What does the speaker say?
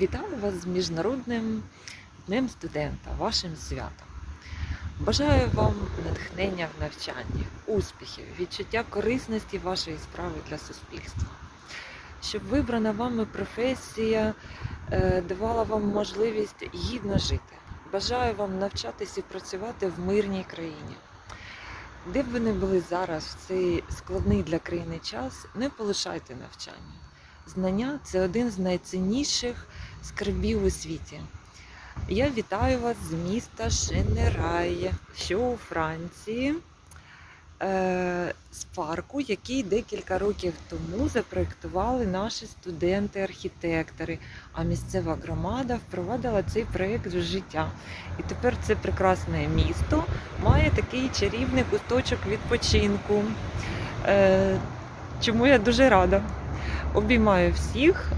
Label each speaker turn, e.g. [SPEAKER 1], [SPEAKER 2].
[SPEAKER 1] Вітаю вас з Міжнародним днем студента, вашим святом. Бажаю вам натхнення в навчанні, успіхів, відчуття корисності вашої справи для суспільства, щоб вибрана вами професія е, давала вам можливість гідно жити. Бажаю вам навчатися і працювати в мирній країні. Де б ви не були зараз в цей складний для країни час, не полишайте навчання. Знання це один з найцінніших скарбів у світі. Я вітаю вас з міста Шенерай, що у Франції, е, з парку, який декілька років тому запроектували наші студенти-архітектори. А місцева громада впровадила цей проєкт в життя. І тепер це прекрасне місто має такий чарівний куточок відпочинку. Е, чому я дуже рада. Обіймаю всіх.